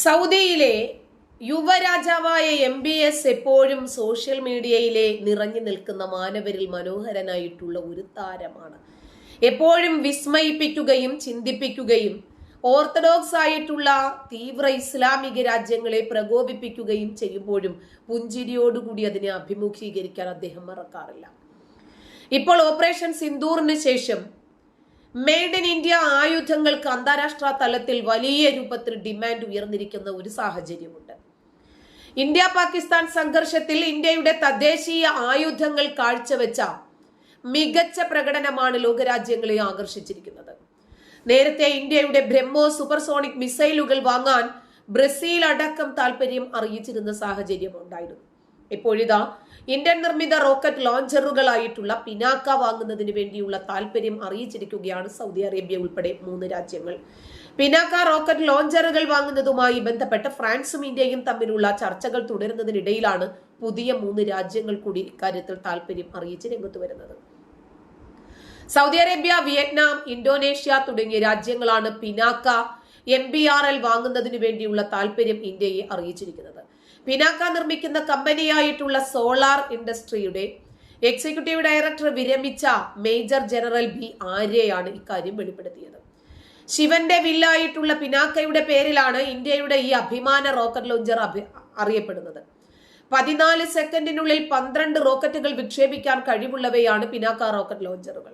സൗദിയിലെ യുവരാജാവായ M B S എപ്പോഴും സോഷ്യൽ മീഡിയയിലെ നിറഞ്ഞു നിൽക്കുന്ന മാനവരിൽ മനോഹരനായിട്ടുള്ള ഒരു താരമാണ്. എപ്പോഴും വിസ്മയിപ്പിക്കുകയും ചിന്തിപ്പിക്കുകയും ഓർത്തഡോക്സ് ആയിട്ടുള്ള തീവ്ര ഇസ്ലാമിക രാജ്യങ്ങളെ പ്രകോപിപ്പിക്കുകയും ചെയ്യുമ്പോഴും പുഞ്ചിരിയോടുകൂടി അതിനെ അഭിമുഖീകരിക്കാൻ അദ്ദേഹം മറക്കാറില്ല. ഇപ്പോൾ ഓപ്പറേഷൻ സിന്ദൂറിന് ശേഷം മെയ്ഡ് ഇൻ ഇന്ത്യ ആയുധങ്ങൾക്ക് അന്താരാഷ്ട്ര തലത്തിൽ വലിയ രൂപത്തിൽ ഡിമാൻഡ് ഉയർന്നിരിക്കുന്ന ഒരു സാഹചര്യമുണ്ട്. ഇന്ത്യ പാകിസ്ഥാൻ സംഘർഷത്തിൽ ഇന്ത്യയുടെ തദ്ദേശീയ ആയുധങ്ങൾ കാഴ്ചവെച്ച മികച്ച പ്രകടനമാണ് ലോകരാജ്യങ്ങളെ ആകർഷിച്ചിരിക്കുന്നത്. നേരത്തെ ഇന്ത്യയുടെ ബ്രഹ്മോ സൂപ്പർസോണിക് മിസൈലുകൾ വാങ്ങാൻ ബ്രസീൽ അടക്കം താല്പര്യം അറിയിച്ചിരുന്ന സാഹചര്യം ഉണ്ടായിരുന്നു. ഇപ്പോഴിതാ ഇന്ത്യൻ നിർമ്മിത റോക്കറ്റ് ലോഞ്ചറുകളായിട്ടുള്ള പിനാക്ക വാങ്ങുന്നതിന് വേണ്ടിയുള്ള താല്പര്യം അറിയിച്ചിരിക്കുകയാണ് സൗദി അറേബ്യ ഉൾപ്പെടെ മൂന്ന് രാജ്യങ്ങൾ. പിനാക്ക റോക്കറ്റ് ലോഞ്ചറുകൾ വാങ്ങുന്നതുമായി ബന്ധപ്പെട്ട് ഫ്രാൻസും ഇന്ത്യയും തമ്മിലുള്ള ചർച്ചകൾ തുടരുന്നതിനിടയിലാണ് പുതിയ മൂന്ന് രാജ്യങ്ങൾ കൂടി ഇക്കാര്യത്തിൽ താല്പര്യം അറിയിച്ച് രംഗത്ത് വരുന്നത്. സൗദി അറേബ്യ വിയറ്റ്നാം ഇന്തോനേഷ്യ തുടങ്ങിയ രാജ്യങ്ങളാണ് Pinaka M B R L വാങ്ങുന്നതിന് വേണ്ടിയുള്ള താല്പര്യം ഇന്ത്യയെ അറിയിച്ചിരിക്കുന്നത്. പിനാക്ക നിർമ്മിക്കുന്ന കമ്പനിയായിട്ടുള്ള സോളാർ ഇൻഡസ്ട്രിയുടെ എക്സിക്യൂട്ടീവ് ഡയറക്ടർ വിരമിച്ച മേജർ ജനറൽ ബി ആര്യയാണ് ഇക്കാര്യം വെളിപ്പെടുത്തിയത്. ശിവന്റെ വില്ലായിട്ടുള്ള പിനാക്കയുടെ പേരിലാണ് ഇന്ത്യയുടെ ഈ അഭിമാന റോക്കറ്റ് ലോഞ്ചർ അറിയപ്പെടുന്നത്. പതിനാല് സെക്കൻഡിനുള്ളിൽ പന്ത്രണ്ട് റോക്കറ്റുകൾ വിക്ഷേപിക്കാൻ കഴിവുള്ളവയാണ് പിനാക്ക റോക്കറ്റ് ലോഞ്ചറുകൾ.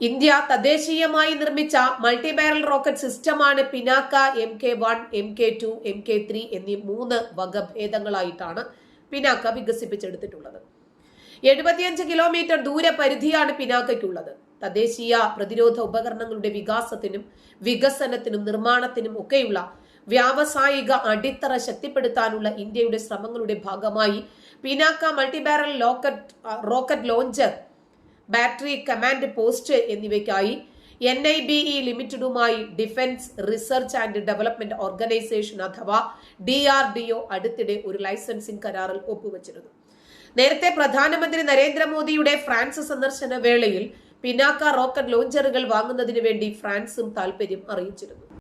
ഇന്ത്യ തദ്ദേശീയമായി നിർമ്മിച്ച മൾട്ടി ബാരൽ റോക്കറ്റ് സിസ്റ്റമാണ് Pinaka M K one M K two M K three എന്നീ മൂന്ന് വകഭേദങ്ങളായിട്ടാണ് പിനാക്ക വികസിപ്പിച്ചെടുത്തിട്ടുള്ളത്. എഴുപത്തിയഞ്ച് കിലോമീറ്റർ ദൂര പരിധിയാണ് പിനാക്കയ്ക്കുള്ളത്. തദ്ദേശീയ പ്രതിരോധ ഉപകരണങ്ങളുടെ വികാസത്തിനും വികസനത്തിനും നിർമ്മാണത്തിനും ഒക്കെയുള്ള വ്യാവസായിക അടിത്തറ ശക്തിപ്പെടുത്താനുള്ള ഇന്ത്യയുടെ ശ്രമങ്ങളുടെ ഭാഗമായി Pinaka multibarrel locket rocket launcher battery command post എന്നിവയ്ക്കായി N I B E ലിമിറ്റഡുമായി defence research and development organisation അഥവാ ഡി ആർ ഡി ഒ അടുത്തിടെ ഒരു ലൈസൻസിംഗ് കരാറിൽ ഒപ്പുവച്ചിരുന്നു. നേരത്തെ പ്രധാനമന്ത്രി നരേന്ദ്രമോദിയുടെ ഫ്രാൻസ് സന്ദർശന വേളയിൽ പിനാക്ക റോക്കറ്റ് ലോഞ്ചറുകൾ വാങ്ങുന്നതിന് വേണ്ടി ഫ്രാൻസും താൽപര്യം അറിയിച്ചിരുന്നു.